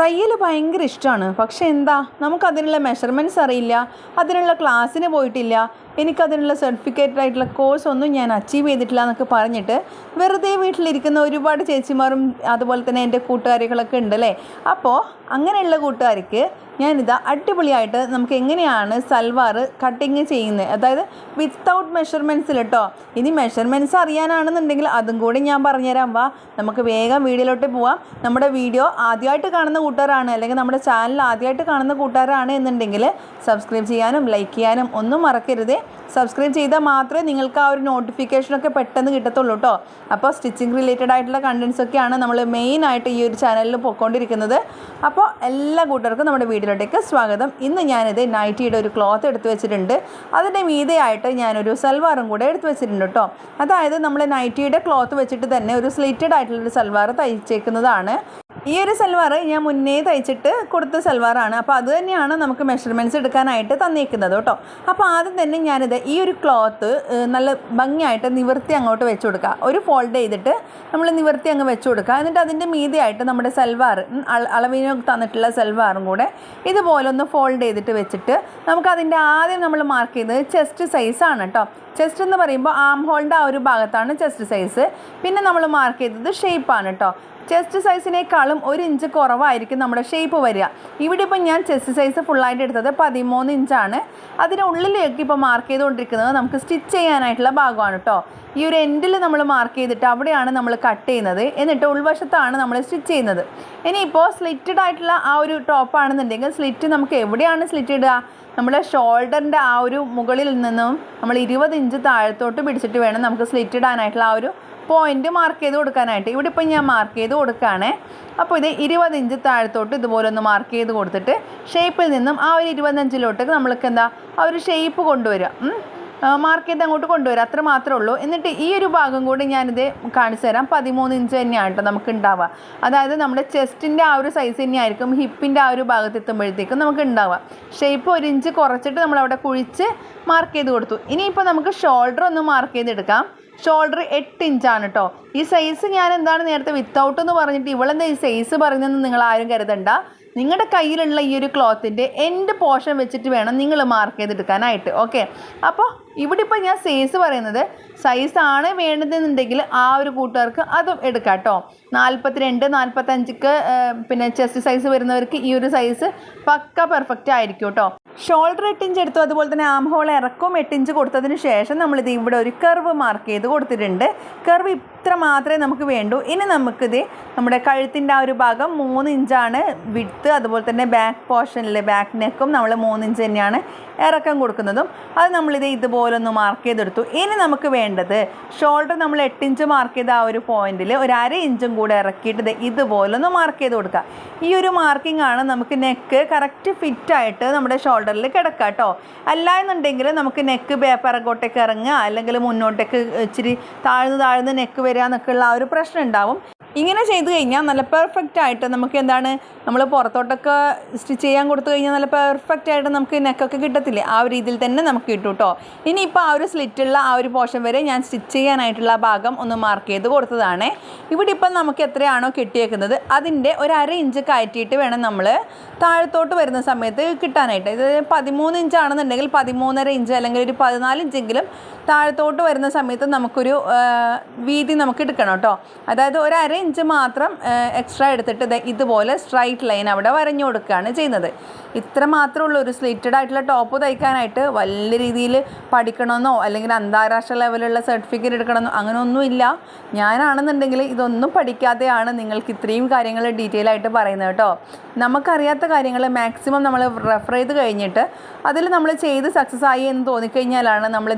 തയ്യൽ ഭയങ്കര ഇഷ്ടമാണ് പക്ഷെ എന്താ? നമുക്കതിനുള്ള മെഷർമെന്റ്സ് അറിയില്ല. അതിനുള്ള ക്ലാസ്സിന് പോയിട്ടില്ല. എനിക്കതിനുള്ള സർട്ടിഫിക്കറ്റ് ആയിട്ടുള്ള കോഴ്സ് ഒന്നും ഞാൻ അച്ചീവ് ചെയ്തിട്ടില്ല എന്നൊക്കെ പറഞ്ഞിട്ട് വെറുതെ വീട്ടിലിരിക്കുന്ന ഒരുപാട് ചേച്ചിമാരും അതുപോലെ തന്നെ എന്റെ കൂട്ടുകാരികളൊക്കെ ഉണ്ട് അല്ലേ അപ്പോൾ അങ്ങനെയുള്ള കൂട്ടുകാർക്ക് ഞാനിതാ അടിപൊളിയായിട്ട് നമുക്ക് എങ്ങനെയാണ് സൽവാർ കട്ടിങ് ചെയ്യുന്നത് അതായത് വിത്തൗട്ട് മെഷർമെന്റ്സിൽ കേട്ടോ ഇനി മെഷർമെന്റ്സ് അറിയാനാണെന്നുണ്ടെങ്കിൽ അതും കൂടി ഞാൻ പറഞ്ഞുതരാം. വാ നമുക്ക് വേഗം വീഡിയോയിലോട്ട് പോവാം. നമ്മുടെ വീഡിയോ ആദ്യമായിട്ട് കാണുന്ന കൂട്ടുകാരാണ്. അല്ലെങ്കിൽ നമ്മുടെ ചാനൽ ആദ്യമായിട്ട് കാണുന്ന കൂട്ടുകാരാണ് എന്നുണ്ടെങ്കിൽ സബ്സ്ക്രൈബ് ചെയ്യാനും ലൈക്ക് ചെയ്യാനും ഒന്നും മറക്കരുത്. സബ്സ്ക്രൈബ് ചെയ്താൽ മാത്രമേ നിങ്ങൾക്ക് ആ ഒരു നോട്ടിഫിക്കേഷനൊക്കെ പെട്ടെന്ന് കിട്ടത്തുള്ളൂ കേട്ടോ അപ്പോൾ സ്റ്റിച്ചിങ് റിലേറ്റഡ് ആയിട്ടുള്ള കണ്ടൻസ് ഒക്കെയാണ് നമ്മൾ മെയിനായിട്ട് ഈ ഒരു ചാനലിൽ പോയിക്കൊണ്ടിരിക്കുന്നത് അപ്പോൾ എല്ലാ കൂട്ടർക്കും നമ്മുടെ വീട്ടിലോട്ടേക്ക് സ്വാഗതം. ഇന്ന് ഞാനിത് നൈറ്റിയുടെ ഒരു ക്ലോത്ത് എടുത്തു വെച്ചിട്ടുണ്ട്. അതിന്റെ മീതയായിട്ട് ഞാനൊരു സൽവാറും കൂടെ എടുത്തു വെച്ചിട്ടുണ്ട് കേട്ടോ അതായത് നമ്മൾ നൈറ്റിയുടെ ക്ലോത്ത് വെച്ചിട്ട് തന്നെ ഒരു സ്ലിറ്റഡ് ആയിട്ടുള്ളൊരു സൽവാർ തയ്ച്ചേക്കുന്നതാണ്. ഈ ഒരു സൽവാർ ഞാൻ മുന്നേ തയ്ച്ചിട്ട് കൊടുത്ത സൽവാറാണ്. അപ്പോൾ അത് തന്നെയാണ് നമുക്ക് മെഷർമെന്റ്സ് എടുക്കാനായിട്ട് തന്നിരിക്കുന്നത് കേട്ടോ. അപ്പോൾ ആദ്യം തന്നെ ഞാനിത് ഈ ഒരു ക്ലോത്ത് നല്ല ഭംഗിയായിട്ട് നിവർത്തി അങ്ങോട്ട് വെച്ച് കൊടുക്കുക. ഒരു ഫോൾഡ് ചെയ്തിട്ട് നമ്മൾ നിവർത്തി അങ്ങ് വെച്ച് കൊടുക്കുക. എന്നിട്ട് അതിന്റെ മീതിയായിട്ട് നമ്മുടെ സൽവാർ അളവിന് തന്നിട്ടുള്ള സൽവാറും കൂടെ ഇതുപോലെ ഒന്ന് ഫോൾഡ് ചെയ്തിട്ട് വെച്ചിട്ട് നമുക്കതിന്റെ ആദ്യം നമ്മൾ മാർക്ക് ചെയ്തത് ചെസ്റ്റ് സൈസാണ് കേട്ടോ. ചെസ്റ്റ് എന്ന് പറയുമ്പോൾ ആം ഹോളിന്റെ ആ ഒരു ഭാഗത്താണ് ചെസ്റ്റ് സൈസ് പിന്നെ നമ്മൾ മാർക്ക് ചെയ്തത് ഷേപ്പാണ് കേട്ടോ. ചെസ്റ്റ് സൈസിനേക്കാളും ഒരു ഇഞ്ച് കുറവായിരിക്കും നമ്മുടെ ഷേപ്പ് വരിക. ഇവിടെ ഇപ്പം ഞാൻ ചെസ്റ്റ് സൈസ് ഫുള്ളായിട്ട് എടുത്തത് പതിമൂന്ന് ഇഞ്ചാണ് അതിനുള്ളിലേക്ക് ഇപ്പോൾ മാർക്ക് ചെയ്തുകൊണ്ടിരിക്കുന്നത് നമുക്ക് സ്റ്റിച്ച് ചെയ്യാനായിട്ടുള്ള ഭാഗമാണ് കേട്ടോ ഈ ഒരു എൻഡിൽ നമ്മൾ മാർക്ക് ചെയ്തിട്ട് അവിടെയാണ് നമ്മൾ കട്ട് ചെയ്യുന്നത്. എന്നിട്ട് ഉൾവശത്താണ് നമ്മൾ സ്റ്റിച്ച് ചെയ്യുന്നത്. ഇനിയിപ്പോൾ സ്ലിറ്റഡ് ആയിട്ടുള്ള ആ ഒരു ടോപ്പാണെന്നുണ്ടെങ്കിൽ സ്ലിറ്റ് നമുക്ക് എവിടെയാണ് സ്ലിറ്റ് ഇടുക? നമ്മുടെ ഷോൾഡറിന്റെ ആ ഒരു മുകളിൽ നിന്നും നമ്മൾ ഇരുപത് ഇഞ്ച് താഴത്തോട്ട് പിടിച്ചിട്ട് വേണം നമുക്ക് സ്ലിറ്റ് ഇടാനായിട്ടുള്ള ആ ഒരു പോയിന്റ് മാർക്ക് ചെയ്ത് കൊടുക്കാനായിട്ട്. ഇവിടെ ഇപ്പം ഞാൻ മാർക്ക് ചെയ്ത് കൊടുക്കുകയാണേ അപ്പോൾ ഇത് ഇരുപത് ഇഞ്ച് താഴത്തോട്ട് ഇതുപോലെ ഒന്ന് മാർക്ക് ചെയ്ത് കൊടുത്തിട്ട് ഷേപ്പിൽ നിന്നും ആ ഒരു ഇരുപത്തഞ്ചിലോട്ട് നമ്മൾക്ക് എന്താ? ആ ഒരു ഷേപ്പ് കൊണ്ടുവരിക. മാർക്ക് ചെയ്ത് അങ്ങോട്ട് കൊണ്ടുവരിക. അത്ര മാത്രമേ ഉള്ളൂ. എന്നിട്ട് ഈ ഒരു ഭാഗം കൂടി ഞാനിത് കാണിച്ചു തരാം. പതിമൂന്ന് ഇഞ്ച് തന്നെയാണ് കേട്ടോ നമുക്ക് ഉണ്ടാവുക. അതായത് നമ്മുടെ ചെസ്റ്റിന്റെ ആ ഒരു സൈസ് തന്നെയായിരിക്കും ഹിപ്പിന്റെ ആ ഒരു ഭാഗത്ത് എത്തുമ്പോഴത്തേക്കും നമുക്ക് ഉണ്ടാവുക. ഷേപ്പ് ഒരു ഇഞ്ച് കുറച്ചിട്ട് നമ്മളവിടെ കുഴിച്ച് മാർക്ക് ചെയ്ത് കൊടുത്തു. ഇനിയിപ്പോൾ നമുക്ക് ഷോൾഡർ ഒന്ന് മാർക്ക് ചെയ്തെടുക്കാം. ഷോൾഡർ എട്ട് ഇഞ്ചാണ് കേട്ടോ ഈ സൈസ് ഞാൻ എന്താണ് നേരത്തെ വിത്തൗട്ട് എന്ന് പറഞ്ഞിട്ട് ഇവളെന്താ ഈ സൈസ് പറയുന്നതെന്ന് നിങ്ങൾ ആരും കരുതണ്ട. നിങ്ങളുടെ കയ്യിലുള്ള ഈ ഒരു ക്ലോത്തിന്റെ എൻഡ് പോർഷൻ വെച്ചിട്ട് വേണം നിങ്ങൾ മാർക്ക് ചെയ്തെടുക്കാനായിട്ട്. ഓക്കെ അപ്പോൾ ഇവിടെ ഇപ്പോൾ ഞാൻ സൈസ് പറയുന്നത് സൈസാണ് വേണ്ടതെന്നുണ്ടെങ്കിൽ ആ ഒരു കൂട്ടുകാർക്ക് അതും എടുക്കാം കേട്ടോ നാൽപ്പത്തിരണ്ട് നാൽപ്പത്തഞ്ചിക്ക് പിന്നെ ചെസ്റ്റ് സൈസ് വരുന്നവർക്ക് ഈ ഒരു സൈസ് പക്ക പെർഫെക്റ്റ് ആയിരിക്കും കേട്ടോ ഷോൾഡർ എട്ട് ഇഞ്ച് എടുത്തു. അതുപോലെ തന്നെ ആം ഹോൾ ഇറക്കവും എട്ട് ഇഞ്ച് കൊടുത്തതിന് ശേഷം നമ്മളിത് ഇവിടെ ഒരു കർവ് മാർക്ക് ചെയ്ത് കൊടുത്തിട്ടുണ്ട്. കർവ് ഇത്ര മാത്രമേ നമുക്ക് വേണ്ടൂ. ഇനി നമുക്കിത് നമ്മുടെ കഴുത്തിന്റെ ആ ഒരു ഭാഗം മൂന്ന് ഇഞ്ചാണ് വിഡ്ത്ത് അതുപോലെ തന്നെ ബാക്ക് പോർഷനിൽ ബാക്ക് നെക്കും നമ്മൾ മൂന്ന് ഇഞ്ച് തന്നെയാണ് ഇറക്കം കൊടുക്കുന്നതും. അത് നമ്മളിത് ഇതുപോലെ ഒന്ന് മാർക്ക് ചെയ്തെടുത്തു. ഇനി നമുക്ക് വേണ്ടത് ഷോൾഡർ നമ്മൾ എട്ട് ഇഞ്ച് മാർക്ക് ചെയ്ത ആ ഒരു പോയിന്റിൽ ഒരു അര ഇഞ്ചും കൂടെ ഇറക്കിയിട്ട് ദേ ഇതുപോലെ ഒന്ന് മാർക്ക് ചെയ്ത് കൊടുക്കുക. ഈ ഒരു മാർക്കിംഗ് ആണ് നമുക്ക് നെക്ക് കറക്റ്റ് ഫിറ്റായിട്ട് നമ്മുടെ ഷോൾഡറിൽ കിടക്കുക കേട്ടോ അല്ല എന്നുണ്ടെങ്കിൽ നമുക്ക് നെക്ക് പിറകോട്ടേക്ക് ഇറങ്ങുക അല്ലെങ്കിൽ മുന്നോട്ടേക്ക് ഇച്ചിരി താഴ്ന്ന് താഴ്ന്ന് നെക്ക് വരിക എന്നൊക്കെയുള്ള ആ ഒരു പ്രശ്നം ഉണ്ടാവും. ഇങ്ങനെ ചെയ്ത് കഴിഞ്ഞാൽ നല്ല പെർഫെക്റ്റ് ആയിട്ട് നമുക്ക് എന്താണ് നമ്മൾ പുറത്തോട്ടൊക്കെ സ്റ്റിച്ച് ചെയ്യാൻ കൊടുത്തു കഴിഞ്ഞാൽ നല്ല പെർഫെക്റ്റ് ആയിട്ട് നമുക്ക് നെക്കൊക്കെ കിട്ടത്തില്ലേ? ആ ഒരു രീതിയിൽ തന്നെ നമുക്ക് കിട്ടും കേട്ടോ ഇനിയിപ്പോൾ ആ ഒരു സ്ലിറ്റുള്ള ആ ഒരു പോർഷൻ വരെ ഞാൻ സ്റ്റിച്ച് ചെയ്യാനായിട്ടുള്ള ഭാഗം ഒന്ന് മാർക്ക് ചെയ്ത് കൊടുത്തതാണ്. ഇവിടെ ഇപ്പം നമുക്ക് എത്രയാണോ കിട്ടിയേക്കുന്നത് അതിന്റെ ഒരു അര ഇഞ്ച് കയറ്റിയിട്ട് വേണം നമ്മൾ താഴത്തോട്ട് വരുന്ന സമയത്ത് കിട്ടാനായിട്ട്. ഇത് പതിമൂന്ന് ഇഞ്ചാണെന്നുണ്ടെങ്കിൽ പതിമൂന്നര ഇഞ്ച് അല്ലെങ്കിൽ ഒരു പതിനാല് ഇഞ്ചെങ്കിലും താഴത്തോട്ട് വരുന്ന സമയത്ത് നമുക്കൊരു വീതി നമുക്ക് എടുക്കണം കേട്ടോ. അതായത് ഒരു അര ഇഞ്ച് മാത്രം എക്സ്ട്രാ എടുത്തിട്ട് ഇതുപോലെ സ്ട്രൈറ്റ് ലൈൻ അവിടെ വരഞ്ഞു കൊടുക്കുകയാണ് ചെയ്യുന്നത്. ഇത്ര മാത്രമുള്ള ഒരു സ്ലിറ്റഡ് ആയിട്ടുള്ള ടോപ്പ് തയ്ക്കാനായിട്ട് വലിയ രീതിയിൽ പഠിക്കണമെന്നോ അല്ലെങ്കിൽ അന്താരാഷ്ട്ര ലെവലുള്ള സർട്ടിഫിക്കറ്റ് എടുക്കണമെന്നോ അങ്ങനെയൊന്നുമില്ല ഞാനാണെന്നുണ്ടെങ്കിൽ ഇതൊന്നും പഠിക്കാതെയാണ് നിങ്ങൾക്ക് ഇത്രയും കാര്യങ്ങൾ ഡീറ്റെയിൽ ആയിട്ട് പറയുന്നത് കേട്ടോ. നമുക്കറിയാത്ത കാര്യങ്ങൾ മാക്സിമം നമ്മൾ റെഫർ ചെയ്ത് കഴിഞ്ഞിട്ട് അതിൽ നമ്മൾ ചെയ്ത് സക്സസ് ആയി എന്ന് തോന്നിക്കഴിഞ്ഞാലാണ് നമ്മൾ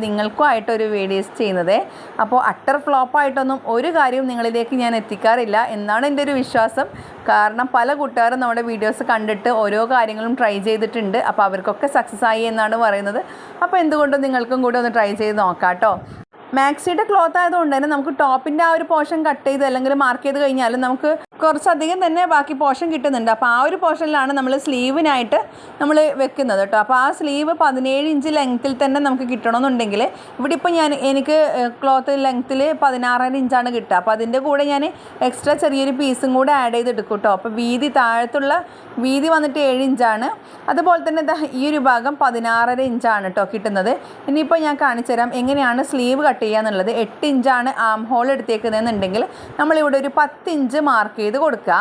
നിങ്ങൾക്കുമായിട്ട് ഒരു വീഡിയോസ് ചെയ്യുന്നത്. അപ്പോൾ അട്ടർ ഫ്ലോപ്പായിട്ടൊന്നും ഒരു കാര്യവും നിങ്ങളിലേക്ക് ഞാൻ എത്തിക്കാറില്ല എന്നാണ് എന്റെ ഒരു വിശ്വാസം. കാരണം പല കൂട്ടുകാരും നമ്മുടെ വീഡിയോസ് കണ്ടിട്ട് ഓരോ കാര്യങ്ങളും ട്രൈ ചെയ്തിട്ടുണ്ട്. അപ്പോൾ അവർക്കൊക്കെ സക്സസ് ആയി എന്നാണ് പറയുന്നത്. അപ്പോൾ എന്തുകൊണ്ടും നിങ്ങൾക്കും കൂടി ഒന്ന് ട്രൈ ചെയ്ത് നോക്കാം കേട്ടോ മാക്സിയുടെ ക്ലോത്ത് ആയതുകൊണ്ട് തന്നെ നമുക്ക് ടോപ്പിന്റെ ആ ഒരു പോർഷൻ കട്ട് ചെയ്ത് അല്ലെങ്കിൽ മാർക്ക് ചെയ്ത് കഴിഞ്ഞാൽ നമുക്ക് കുറച്ചധികം തന്നെ ബാക്കി പോർഷൻ കിട്ടുന്നുണ്ട്. അപ്പോൾ ആ ഒരു പോർഷനിലാണ് നമ്മൾ സ്ലീവിനായിട്ട് നമ്മൾ വെക്കുന്നത് കേട്ടോ. അപ്പോൾ ആ സ്ലീവ് പതിനേഴ് ഇഞ്ച് ലെങ്ത്തിൽ തന്നെ നമുക്ക് കിട്ടണമെന്നുണ്ടെങ്കിൽ ഇവിടെ ഇപ്പോൾ ഞാൻ എനിക്ക് ക്ലോത്ത് ലെങ്ത്തിൽ പതിനാറര ഇഞ്ചാണ് കിട്ടുക. അപ്പോൾ അതിന്റെ കൂടെ ഞാൻ എക്സ്ട്രാ ചെറിയൊരു പീസും കൂടെ ആഡ് ചെയ്തെടുക്കും കേട്ടോ. അപ്പോൾ വീതി താഴത്തുള്ള വീതി വന്നിട്ട് ഏഴ് ഇഞ്ചാണ്. അതുപോലെ തന്നെ ഈ ഒരു ഭാഗം പതിനാറര ഇഞ്ചാണ് കേട്ടോ കിട്ടുന്നത്. ഇനിയിപ്പോൾ ഞാൻ കാണിച്ചു തരാം എങ്ങനെയാണ് സ്ലീവ് കട്ട് ചെയ്യുക എന്നുള്ളത് എട്ട് ഇഞ്ചാണ് ആം ഹോൾ എടുത്തേക്കുന്നതെന്നുണ്ടെങ്കിൽ നമ്മളിവിടെ ഒരു പത്ത് ഇഞ്ച് മാർക്ക് കൊടുക്കുക.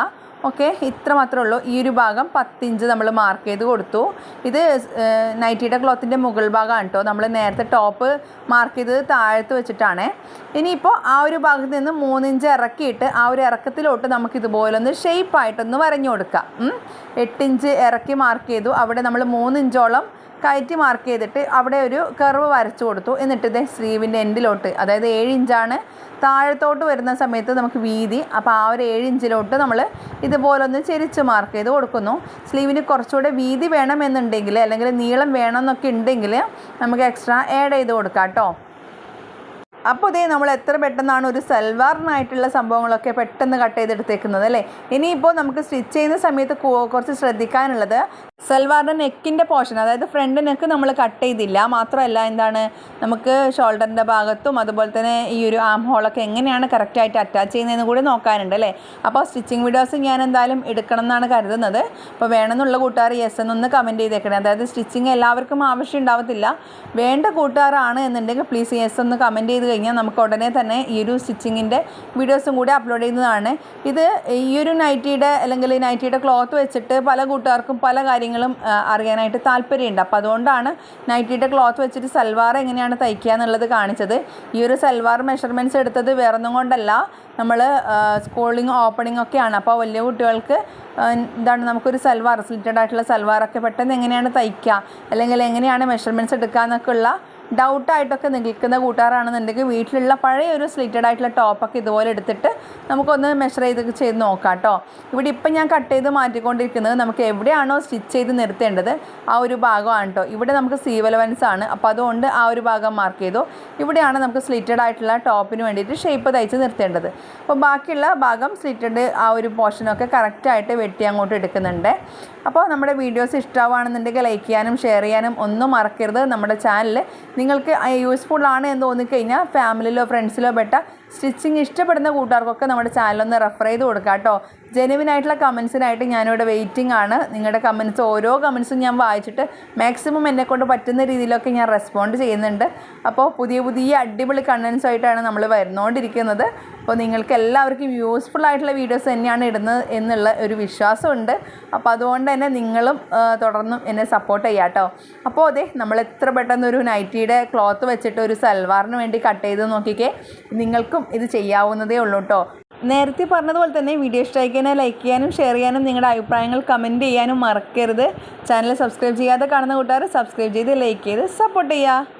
ഓക്കെ? ഇത്ര മാത്രമേ ഉള്ളൂ. ഈ ഒരു ഭാഗം പത്തിഞ്ച് നമ്മൾ മാർക്ക് ചെയ്ത് കൊടുത്തു. ഇത് നൈറ്റിയുടെ ക്ലോത്തിന്റെ മുകൾ ഭാഗമാണ് കേട്ടോ. നമ്മൾ നേരത്തെ ടോപ്പ് മാർക്ക് ചെയ്തത് താഴത്ത് വെച്ചിട്ടാണ്. ഇനിയിപ്പോൾ ആ ഒരു ഭാഗത്ത് നിന്ന് മൂന്നിഞ്ച് ഇറക്കിയിട്ട് ആ ഒരു ഇറക്കത്തിലോട്ട് നമുക്ക് ഇതുപോലെ ഒന്ന് ഷേപ്പായിട്ടൊന്ന് വരഞ്ഞു കൊടുക്കാം. എട്ടിഞ്ച് ഇറക്കി മാർക്ക് ചെയ്തു. അവിടെ നമ്മൾ മൂന്നിഞ്ചോളം കയറ്റി മാർക്ക് ചെയ്തിട്ട് അവിടെ ഒരു കർവ് വരച്ചു കൊടുത്തു. എന്നിട്ട് ഇതേ സ്ലീവിന്റെ എൻഡിലോട്ട് അതായത് ഏഴ് ഇഞ്ചാണ് താഴത്തോട്ട് വരുന്ന സമയത്ത് നമുക്ക് വീതി. അപ്പോൾ ആ ഒരു ഏഴ് ഇഞ്ചിലോട്ട് നമ്മൾ ഇതുപോലൊന്ന് ചെരിച്ച് മാർക്ക് ചെയ്ത് കൊടുക്കുന്നു. സ്ലീവിന് കുറച്ചുകൂടെ വീതി വേണമെന്നുണ്ടെങ്കിൽ അല്ലെങ്കിൽ നീളം വേണമെന്നൊക്കെ ഉണ്ടെങ്കിൽ നമുക്ക് എക്സ്ട്രാ ആഡ് ചെയ്ത് കൊടുക്കാം കേട്ടോ. അപ്പോൾ ഇതേ നമ്മൾ എത്ര പെട്ടെന്നാണ് ഒരു സൽവാറിനായിട്ടുള്ള സംഭവങ്ങളൊക്കെ പെട്ടെന്ന് കട്ട് ചെയ്തെടുത്തേക്കുന്നത് അല്ലേ? ഇനിയിപ്പോൾ നമുക്ക് സ്റ്റിച്ച് ചെയ്യുന്ന സമയത്ത് കുറച്ച് ശ്രദ്ധിക്കാനുള്ളത് സൽവാറിന്റെ നെക്കിന്റെ പോർഷൻ അതായത് ഫ്രണ്ട് നെക്ക് നമ്മൾ കട്ട് ചെയ്തില്ല. മാത്രമല്ല എന്താണ് നമുക്ക് ഷോൾഡറിന്റെ ഭാഗത്തും അതുപോലെ തന്നെ ഈ ഒരു ആം ഹോളൊക്കെ എങ്ങനെയാണ് കറക്റ്റായിട്ട് അറ്റാച്ച് ചെയ്യുന്നതെന്ന് കൂടി നോക്കാനുണ്ട് അല്ലേ? അപ്പോൾ സ്റ്റിച്ചിങ് വീഡിയോസ് ഞാൻ എന്തായാലും എടുക്കണം എന്നാണ് കരുതുന്നത്. അപ്പോൾ വേണമെന്നുള്ള കൂട്ടുകാർ യെസ് എന്നൊന്ന് കമന്റ് ചെയ്തേക്കണേ. അതായത് സ്റ്റിച്ചിങ് എല്ലാവർക്കും ആവശ്യം ഉണ്ടാവത്തില്ല. വേണ്ട കൂട്ടുകാരാണ് എന്നുണ്ടെങ്കിൽ പ്ലീസ് യെസ് ഒന്ന് കമന്റ് ചെയ്ത് കഴിഞ്ഞാൽ നമുക്ക് ഉടനെ തന്നെ ഈ ഒരു സ്റ്റിച്ചിങ്ങിന്റെ വീഡിയോസും കൂടി അപ്ലോഡ് ചെയ്യുന്നതാണ്. ഇത് ഈ ഒരു നൈറ്റിയുടെ അല്ലെങ്കിൽ നൈറ്റിയുടെ ക്ലോത്ത് വെച്ചിട്ട് പല കൂട്ടുകാർക്കും പല കാര്യങ്ങളും അറിയാനായിട്ട് താല്പര്യമുണ്ട്. അപ്പോൾ അതുകൊണ്ടാണ് നൈറ്റിയുടെ ക്ലോത്ത് വെച്ചിട്ട് സൽവാർ എങ്ങനെയാണ് തയ്ക്കുക എന്നുള്ളത് കാണിച്ചത്. ഈ ഒരു സൽവാർ മെഷർമെന്റ്സ് എടുത്തത് വേറൊന്നും കൊണ്ടല്ല. നമ്മൾ സ്കൂളിങ് ഓപ്പണിംഗ് ഒക്കെയാണ്. അപ്പോൾ വലിയ കുട്ടികൾക്ക് എന്താണ് നമുക്കൊരു സൽവാർ സ്ലിറ്റഡ് ആയിട്ടുള്ള സൽവാറൊക്കെ പെട്ടെന്ന് എങ്ങനെയാണ് തയ്ക്കുക അല്ലെങ്കിൽ എങ്ങനെയാണ് മെഷർമെന്റ്സ് എടുക്കുക എന്നൊക്കെ ഉള്ള ഡൗട്ടായിട്ടൊക്കെ നിൽക്കുന്ന കൂട്ടുകാരാണെന്നുണ്ടെങ്കിൽ വീട്ടിലുള്ള പഴയ ഒരു സ്ലിറ്റഡ് ആയിട്ടുള്ള ടോപ്പൊക്കെ ഇതുപോലെ എടുത്തിട്ട് നമുക്കൊന്ന് മെഷർ ചെയ്ത് ചെയ്ത് നോക്കാം കേട്ടോ ഇവിടെ ഇപ്പം ഞാൻ കട്ട് ചെയ്ത് മാറ്റിക്കൊണ്ടിരിക്കുന്നത് നമുക്ക് എവിടെയാണോ സ്റ്റിച്ച് ചെയ്ത് നിർത്തേണ്ടത് ആ ഒരു ഭാഗമാണ് കേട്ടോ ഇവിടെ നമുക്ക് സീവലവൻസ് ആണ്. അപ്പോൾ അതുകൊണ്ട് ആ ഒരു ഭാഗം മാർക്ക് ചെയ്തു. ഇവിടെയാണ് നമുക്ക് സ്ലിറ്റഡ് ആയിട്ടുള്ള ടോപ്പിന് വേണ്ടിയിട്ട് ഷേപ്പ് തയ്ച്ച് നിർത്തേണ്ടത്. അപ്പോൾ ബാക്കിയുള്ള ഭാഗം സ്ലിറ്റഡ് ആ ഒരു പോർഷനൊക്കെ കറക്റ്റായിട്ട് വെട്ടി അങ്ങോട്ട് എടുക്കുന്നുണ്ട്. അപ്പോൾ നമ്മുടെ വീഡിയോസ് ഇഷ്ടമാണെന്നുണ്ടെങ്കിൽ ലൈക്ക് ചെയ്യാനും ഷെയർ ചെയ്യാനും ഒന്നും മറക്കരുത്. നമ്മുടെ ചാനൽ നിങ്ങൾക്ക് യൂസ്ഫുൾ ആണ് എന്ന് തോന്നിക്കഴിഞ്ഞാൽ ഫാമിലിയിലോ ഫ്രണ്ട്സിലോ പെട്ട സ്റ്റിച്ചിങ് ഇഷ്ടപ്പെടുന്ന കൂട്ടുകാർക്കൊക്കെ നമ്മുടെ ചാനലൊന്ന് റെഫർ ചെയ്ത് കൊടുക്കുക കേട്ടോ ജെനുവിനായിട്ടുള്ള കമൻസിനായിട്ട് ഞാനിവിടെ വെയിറ്റിംഗ് ആണ്. നിങ്ങളുടെ കമൻസ് ഓരോ കമൻസും ഞാൻ വായിച്ചിട്ട് മാക്സിമം എന്നെക്കൊണ്ട് പറ്റുന്ന രീതിയിലൊക്കെ ഞാൻ റെസ്പോണ്ട് ചെയ്യുന്നുണ്ട്. അപ്പോൾ പുതിയ പുതിയ അടിപൊളി കണ്ടൻസുമായിട്ടാണ് നമ്മൾ വരുന്നുകൊണ്ടിരിക്കുന്നത് അപ്പോൾ നിങ്ങൾക്ക് എല്ലാവർക്കും യൂസ്ഫുൾ ആയിട്ടുള്ള വീഡിയോസ് തന്നെയാണ് ഇടുന്നത് എന്നുള്ള ഒരു വിശ്വാസമുണ്ട്. അപ്പോൾ അതുകൊണ്ട് തന്നെ നിങ്ങളും തുടർന്നും എന്നെ സപ്പോർട്ട് ചെയ്യാം കേട്ടോ. അപ്പോൾ അതെ നമ്മൾ എത്ര പെട്ടെന്ന് ഒരു നൈറ്റിയുടെ ക്ലോത്ത് വെച്ചിട്ട് ഒരു സൽവാറിന് വേണ്ടി കട്ട് ചെയ്ത് നോക്കിക്കേ. നിങ്ങൾക്കും ഇത് ചെയ്യാവുന്നതേ ഉള്ളൂ കേട്ടോ. നേരത്തെ പറഞ്ഞതുപോലെ തന്നെ വീഡിയോ ഇഷ്ടമായിക്കാനും ലൈക്ക് ചെയ്യാനും ഷെയർ ചെയ്യാനും നിങ്ങളുടെ അഭിപ്രായങ്ങൾ കമന്റ് ചെയ്യാനും മറക്കരുത്. ചാനൽ സബ്സ്ക്രൈബ് ചെയ്യാതെ കാണുന്ന കൂട്ടുകാർ സബ്സ്ക്രൈബ് ചെയ്ത് ലൈക്ക് ചെയ്ത് സപ്പോർട്ട് ചെയ്യുക.